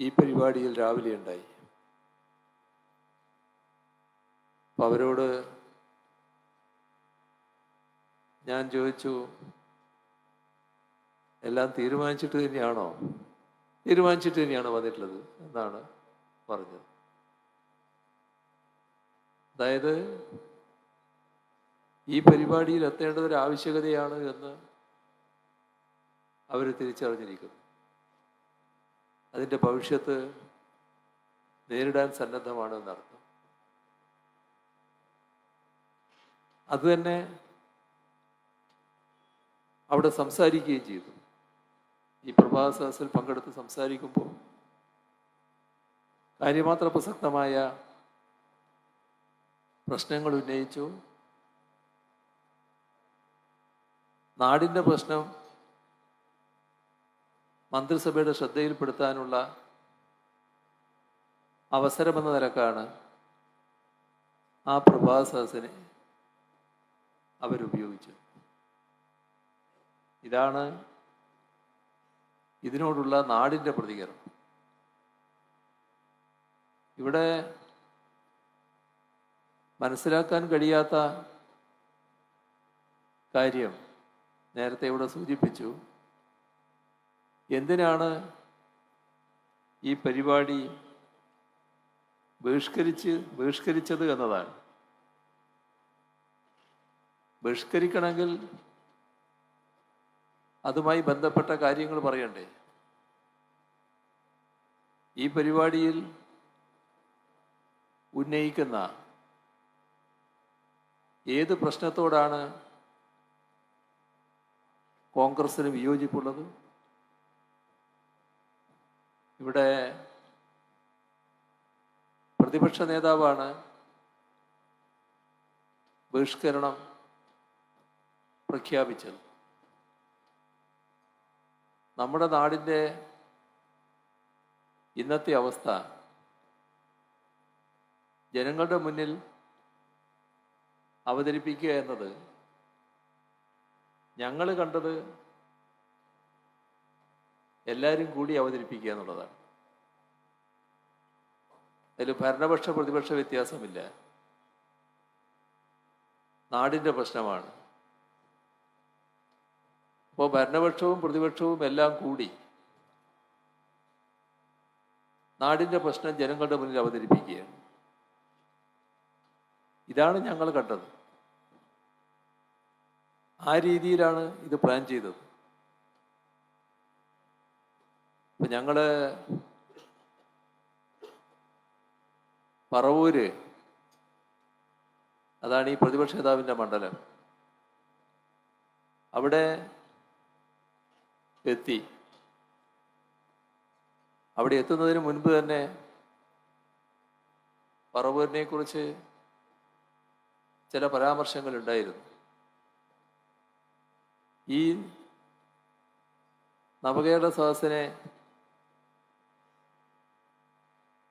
ഈ പരിപാടിയിൽ രാവിലെ ഉണ്ടായി. അപ്പം അവരോട് ഞാൻ ചോദിച്ചു എല്ലാം തീരുമാനിച്ചിട്ട് തന്നെയാണോ? തീരുമാനിച്ചിട്ട് തന്നെയാണ് വന്നിട്ടുള്ളത് എന്നാണ് പറഞ്ഞത്. അതായത് ഈ പരിപാടിയിൽ എത്തേണ്ടത് ഒരു ആവശ്യകതയാണ് എന്ന് അവർ തിരിച്ചറിഞ്ഞിരിക്കുന്നു. അതിന്റെ ഭവിഷ്യത്ത് നേരിടാൻ സന്നദ്ധമാണ് എന്നർത്ഥം. അതുതന്നെ അവിടെ സംസാരിക്കുകയും ചെയ്തു. ഈ പ്രഭാത സദസ്സിൽ പങ്കെടുത്ത് സംസാരിക്കുമ്പോൾ കാര്യമാത്ര പ്രസക്തമായ പ്രശ്നങ്ങൾ ഉന്നയിച്ചു. നാടിന്റെ പ്രശ്നം മന്ത്രിസഭയുടെ ശ്രദ്ധയിൽപ്പെടുത്താനുള്ള അവസരമെന്ന നിലക്കാണ് ആ പ്രഭാത അവരുപയോഗിച്ചത്. ഇതാണ് ഇതിനോടുള്ള നാടിന്റെ പ്രതികരണം. ഇവിടെ മനസ്സിലാക്കാൻ കഴിയാത്ത കാര്യം നേരത്തെ ഇവിടെ സൂചിപ്പിച്ചു. എന്തിനാണ് ഈ പരിപാടി ബഹിഷ്കരിച്ച് ബഹിഷ്കരിച്ചത് എന്നതാണ്? ബഹിഷ്കരിക്കണമെങ്കിൽ അതുമായി ബന്ധപ്പെട്ട കാര്യങ്ങൾ പറയണ്ടേ? ഈ പരിപാടിയിൽ ഉന്നയിക്കുന്ന ഏത് പ്രശ്നത്തോടാണ് കോൺഗ്രസിന് വിയോജിപ്പുള്ളത്? ഇവിടെ പ്രതിപക്ഷ നേതാവാണ് ബഹിഷ്കരണം പ്രഖ്യാപിച്ചത്. നമ്മുടെ നാടിന്റെ ഇന്നത്തെ അവസ്ഥ ജനങ്ങളുടെ മുന്നിൽ അവതരിപ്പിക്കുക എന്നത് ഞങ്ങൾ കണ്ടത് എല്ലാവരും കൂടി അവതരിപ്പിക്കുക എന്നുള്ളതാണ്. അതിൽ ഭരണപക്ഷ പ്രതിപക്ഷ വ്യത്യാസമില്ല. നാടിന്റെ പ്രശ്നമാണ്. അപ്പോൾ ഭരണപക്ഷവും പ്രതിപക്ഷവും എല്ലാം കൂടി നാടിന്റെ പ്രശ്നം ജനങ്ങളുടെ മുന്നിൽ അവതരിപ്പിക്കുക ഇതാണ് ഞങ്ങൾ കണ്ടത്. ആ രീതിയിലാണ് ഇത് പ്ലാൻ ചെയ്തത്. ഇപ്പൊ ഞങ്ങൾ പറവൂര് അതാണ് ഈ പ്രതിപക്ഷ നേതാവിന്റെ മണ്ഡലം. അവിടെ എത്തി. അവിടെ എത്തുന്നതിന് മുൻപ് തന്നെ പറവൂരിനെ കുറിച്ച് ചില പരാമർശങ്ങൾ ഉണ്ടായിരുന്നു. ഈ നവകേരള സദസ്സിനെ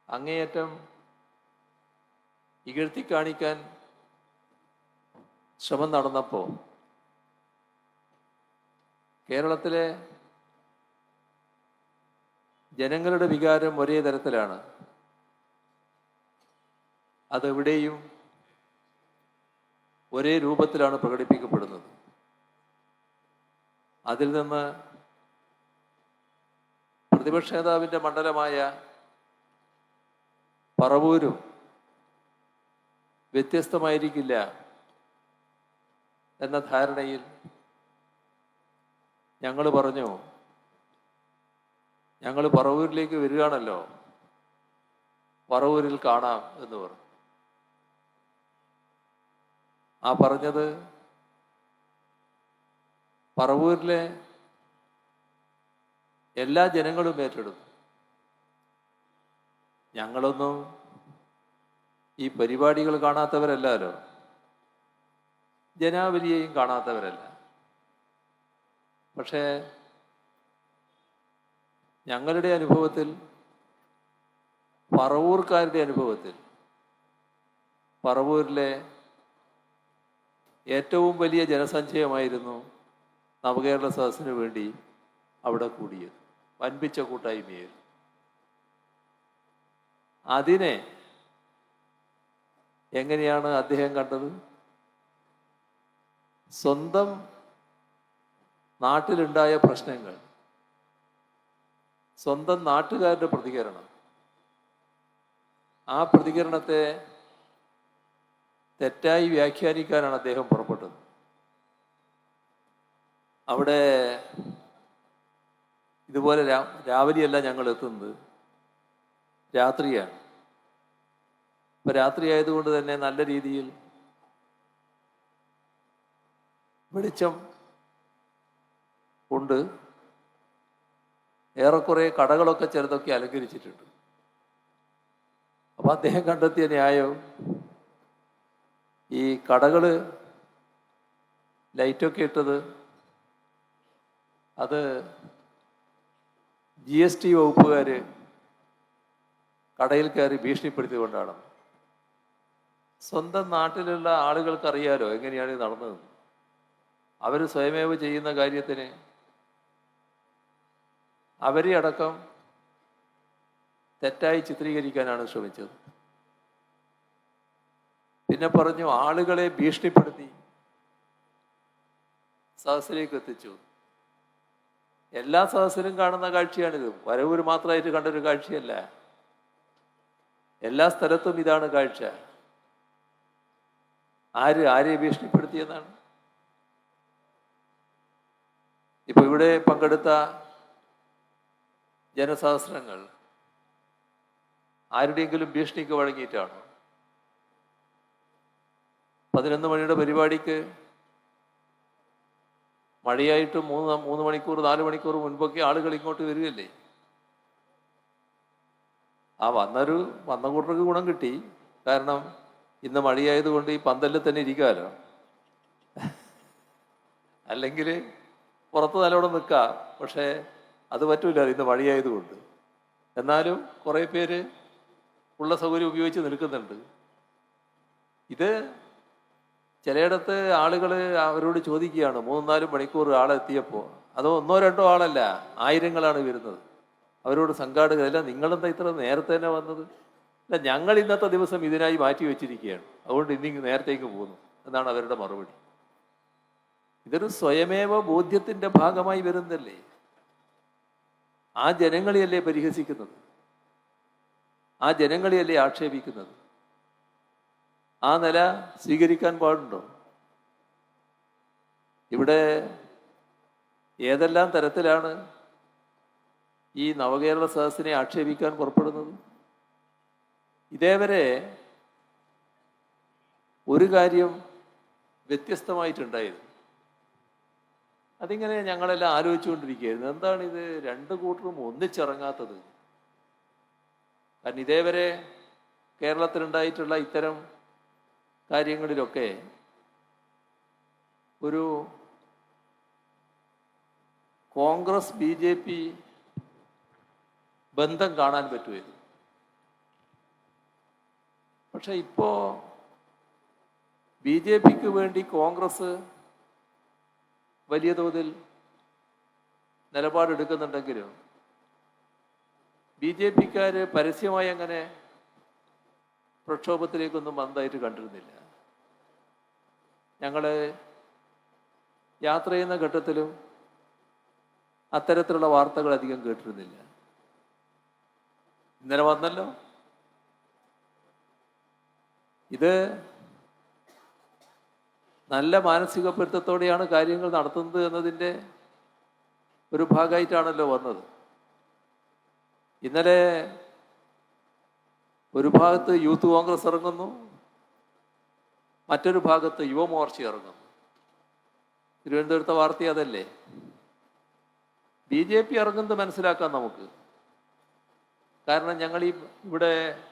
അങ്ങേയറ്റം ഇകഴ്ത്തി കാണിക്കാൻ ശ്രമം നടന്നപ്പോൾ കേരളത്തിലെ ജനങ്ങളുടെ വികാരം ഒരേ തരത്തിലാണ്. അതെവിടെയും ഒരേ രൂപത്തിലാണ് പ്രകടിപ്പിക്കപ്പെടുന്നത്. അതിൽ നിന്ന് പ്രതിപക്ഷ നേതാവിന്റെ മണ്ഡലമായ പറവൂരും. വ്യത്യസ്തമായിരിക്കില്ല എന്ന ധാരണയിൽ ഞങ്ങൾ പറഞ്ഞു ഞങ്ങൾ പറവൂരിലേക്ക് വരികയാണല്ലോ. പറവൂരിൽ കാണാം എന്ന് പറഞ്ഞു. ആ പറഞ്ഞത് പറവൂരിലെ എല്ലാ ജനങ്ങളും ഏറ്റെടുത്തു. ഞങ്ങളൊന്നും ഈ പരിപാടികൾ കാണാത്തവരല്ലല്ലോ ജനാവലിയെയും കാണാത്തവരല്ല. പക്ഷേ ഞങ്ങളുടെ അനുഭവത്തിൽ പറവൂർക്കാരുടെ അനുഭവത്തിൽ പറവൂരിലെ ഏറ്റവും വലിയ ജനസഞ്ചയമായിരുന്നു നവകേരള സദസ്സിന് വേണ്ടി അവിടെ കൂടിയത് വൻപിച്ച കൂട്ടായ്മയായിരുന്നു അതിനെ എങ്ങനെയാണ് അദ്ദേഹം കണ്ടത്? സ്വന്തം നാട്ടിലുണ്ടായ പ്രശ്നങ്ങൾ സ്വന്തം നാട്ടുകാരുടെ പ്രതികരണം. ആ പ്രതികരണത്തെ തെറ്റായി വ്യാഖ്യാനിക്കാനാണ് അദ്ദേഹം പുറപ്പെട്ടത്. അവിടെ ഇതുപോലെ രാവിലെയല്ല ഞങ്ങൾ എത്തുന്നത് രാത്രിയാണ്. ഇപ്പൊ രാത്രി ആയതുകൊണ്ട് തന്നെ നല്ല രീതിയിൽ വെളിച്ചം ഉണ്ട്. ഏറെക്കുറെ കടകളൊക്കെ ചിലതൊക്കെ അലങ്കരിച്ചിട്ടുണ്ട്. അപ്പൊ അദ്ദേഹം കണ്ടെത്തിയ ന്യായം ഈ കടകൾ ലൈറ്റൊക്കെ ഇട്ടത് അത് ജി എസ് ടി വകുപ്പുകാർ കടയിൽ കയറി ഭീഷണിപ്പെടുത്തിക്കൊണ്ടാണ് സ്വന്തം നാട്ടിലുള്ള ആളുകൾക്ക് അറിയാലോ എങ്ങനെയാണ് നടന്നത്? അവർ സ്വയമേവ് ചെയ്യുന്ന കാര്യത്തിന് അവരെ അടക്കം തെറ്റായി ചിത്രീകരിക്കാനാണ് ശ്രമിച്ചത്. പിന്നെ പറഞ്ഞു ആളുകളെ ഭീഷണിപ്പെടുത്തി സദസ്സിലേക്ക് എത്തിച്ചു. എല്ലാ സദസ്സിലും കാണുന്ന കാഴ്ചയാണിത്. വരവൂർ മാത്രമായിട്ട് കണ്ടൊരു കാഴ്ചയല്ല. എല്ലാ സ്ഥലത്തും ഇതാണ് കാഴ്ച. ആര് ആരെ ഭീഷണിപ്പെടുത്തിയെന്നാണ്? ഇപ്പൊ ഇവിടെ പങ്കെടുത്ത ജനസഹസ്രങ്ങൾ ആരുടെയെങ്കിലും ഭീഷണിക്ക് വഴങ്ങിയിട്ടാണോ? പതിനൊന്ന് മണിയുടെ പരിപാടിക്ക് മഴയായിട്ട് മൂന്ന് മൂന്ന് മണിക്കൂർ നാല് മണിക്കൂർ മുൻപൊക്കെ ആളുകൾ ഇങ്ങോട്ട് വരികയല്ലേ? ആ വന്നൊരു വന്ന കൂട്ടർക്ക് ഗുണം കിട്ടി. കാരണം ഇന്ന് മഴയായതുകൊണ്ട് ഈ പന്തലിൽ തന്നെ ഇരിക്കാമല്ലോ അല്ലെങ്കിൽ പുറത്ത് നല്ലോണം നിൽക്കാം പക്ഷേ അത് പറ്റൂല ഇന്ന് മഴയായതുകൊണ്ട്. എന്നാലും കുറേ പേര് ഉള്ള സൗകര്യം ഉപയോഗിച്ച് നിൽക്കുന്നുണ്ട്. ഇത് ചിലയിടത്ത് ആളുകൾ അവരോട് ചോദിക്കുകയാണ് മൂന്നും നാലും മണിക്കൂർ ആളെത്തിയപ്പോൾ അതോ ഒന്നോ രണ്ടോ ആളല്ല ആയിരങ്ങളാണ് വരുന്നത്. അവരോട് സംഘാടകരല്ല നിങ്ങളെന്താ ഇത്ര നേരത്തെ തന്നെ വന്നത്? അല്ല ഞങ്ങൾ ഇന്നത്തെ ദിവസം ഇതിനായി മാറ്റി വെച്ചിരിക്കുകയാണ്. അതുകൊണ്ട് ഇന്നിങ്ങ് നേരത്തേക്ക് പോകുന്നു. എന്നാണ് അവരുടെ മറുപടി. ഇതൊരു സ്വയമേവ ബോധ്യത്തിന്റെ ഭാഗമായി വരുന്നല്ലേ ആ ജനങ്ങളെയല്ലേ പരിഹസിക്കുന്നത്? ആ ജനങ്ങളെയല്ലേ ആക്ഷേപിക്കുന്നത്? ആ നില സ്വീകരിക്കാൻ പാടുണ്ടോ? ഇവിടെ ഏതെല്ലാം തരത്തിലാണ് ഈ നവകേരള സദസ്സിനെ ആക്ഷേപിക്കാൻ പുറപ്പെടുന്നത്? ഇതേവരെ ഒരു കാര്യം വ്യത്യസ്തമായിട്ടുണ്ടായിരുന്നു. അതിങ്ങനെ ഞങ്ങളെല്ലാം ആലോചിച്ചുകൊണ്ടിരിക്കുകയായിരുന്നു. എന്താണ് ഇത് രണ്ട് കൂട്ടരും ഒന്നിച്ചിറങ്ങാത്തത്. കാരണം ഇതേവരെ കേരളത്തിലുണ്ടായിട്ടുള്ള ഇത്തരം കാര്യങ്ങളിലൊക്കെ ഒരു കോൺഗ്രസ് ബി ജെ പി ബന്ധം കാണാൻ പറ്റുമായിരുന്നു. പക്ഷെ ഇപ്പോ ബി ജെ പിക്ക് വേണ്ടി കോൺഗ്രസ് വലിയ തോതിൽ നിലപാടെടുക്കുന്നുണ്ടെങ്കിലും ബി ജെ പിക്കാര് പരസ്യമായി അങ്ങനെ പ്രക്ഷോഭത്തിലേക്കൊന്നും വന്നതായിട്ട് കണ്ടിരുന്നില്ല. ഞങ്ങൾ യാത്ര ചെയ്യുന്ന ഘട്ടത്തിലും അത്തരത്തിലുള്ള വാർത്തകൾ അധികം കേട്ടിരുന്നില്ല. ഇന്നലെ വന്നല്ലോ. ഇത് നല്ല മാനസിക പൊരുത്തത്തോടെയാണ് കാര്യങ്ങൾ നടത്തുന്നത് എന്നതിന്റെ ഒരു ഭാഗമായിട്ടാണല്ലോ വന്നത്. ഇന്നലെ ഒരു ഭാഗത്ത് യൂത്ത് കോൺഗ്രസ് ഇറങ്ങുന്നു മറ്റൊരു ഭാഗത്ത് യുവമോർച്ച ഇറങ്ങുന്നു. തിരുവനന്തപുരത്തെ വാർത്ത അതല്ലേ? ബി ജെ പി ഇറങ്ങുന്നത് മനസ്സിലാക്കാം നമുക്ക്. കാരണം ഞങ്ങൾ ഈ ഇവിടെ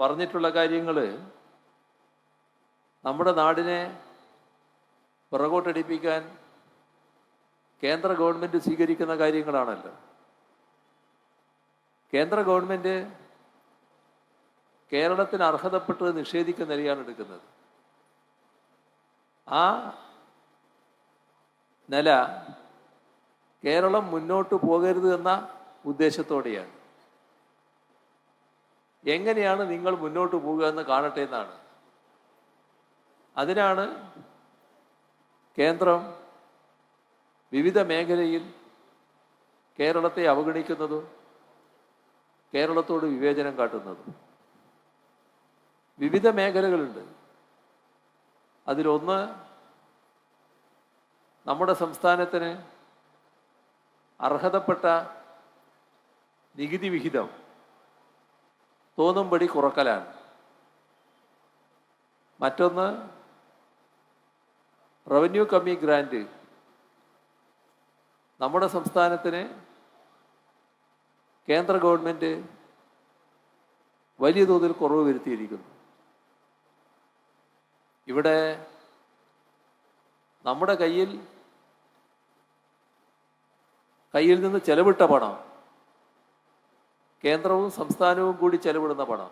പറഞ്ഞിട്ടുള്ള കാര്യങ്ങൾ നമ്മുടെ നാടിനെ പുറകോട്ടടിപ്പിക്കാൻ കേന്ദ്ര ഗവൺമെന്റ് സ്വീകരിക്കുന്ന കാര്യങ്ങളാണല്ലോ. കേന്ദ്ര ഗവൺമെന്റ് കേരളത്തിന് അർഹതപ്പെട്ടത് നിഷേധിക്കുന്ന നിലയാണ് എടുക്കുന്നത്. ആ നില കേരളം മുന്നോട്ട് പോകരുത് എന്ന ഉദ്ദേശത്തോടെയാണ്. എങ്ങനെയാണ് നിങ്ങൾ മുന്നോട്ട് പോകുക എന്ന് കാണട്ടെ എന്നാണ്. അതിനാണ് കേന്ദ്രം വിവിധ മേഖലയിൽ കേരളത്തെ അവഗണിക്കുന്നതും കേരളത്തോട് വിവേചനം കാട്ടുന്നതും. വിവിധ മേഖലകളുണ്ട്. അതിലൊന്ന് നമ്മുടെ സംസ്ഥാനത്തിന് അർഹതപ്പെട്ട നികുതി വിഹിതം തോന്നുംപടി കുറക്കലാണ്. മറ്റൊന്ന് റവന്യൂ കമ്മി ഗ്രാൻഡ് നമ്മുടെ സംസ്ഥാനത്തിന് കേന്ദ്ര ഗവൺമെന്റ് വലിയ തോതിൽ കുറവ് വരുത്തിയിരിക്കുന്നു. ഇവിടെ നമ്മുടെ കയ്യിൽ കയ്യിൽ നിന്ന് ചെലവിട്ട പണം കേന്ദ്രവും സംസ്ഥാനവും കൂടി ചെലവിടുന്ന പണം.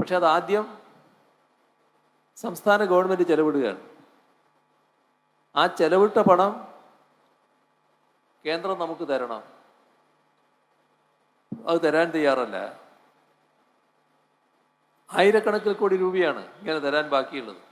പക്ഷെ അത് ആദ്യം സംസ്ഥാന ഗവൺമെന്റ് ചെലവിടുകയാണ്. ആ ചെലവിട്ട പണം കേന്ദ്രം നമുക്ക് തരണം. അത് തരാൻ തയ്യാറല്ല. ആയിരക്കണക്കിൽ കോടി രൂപയാണ് ഇങ്ങനെ തരാൻ ബാക്കിയുള്ളത്.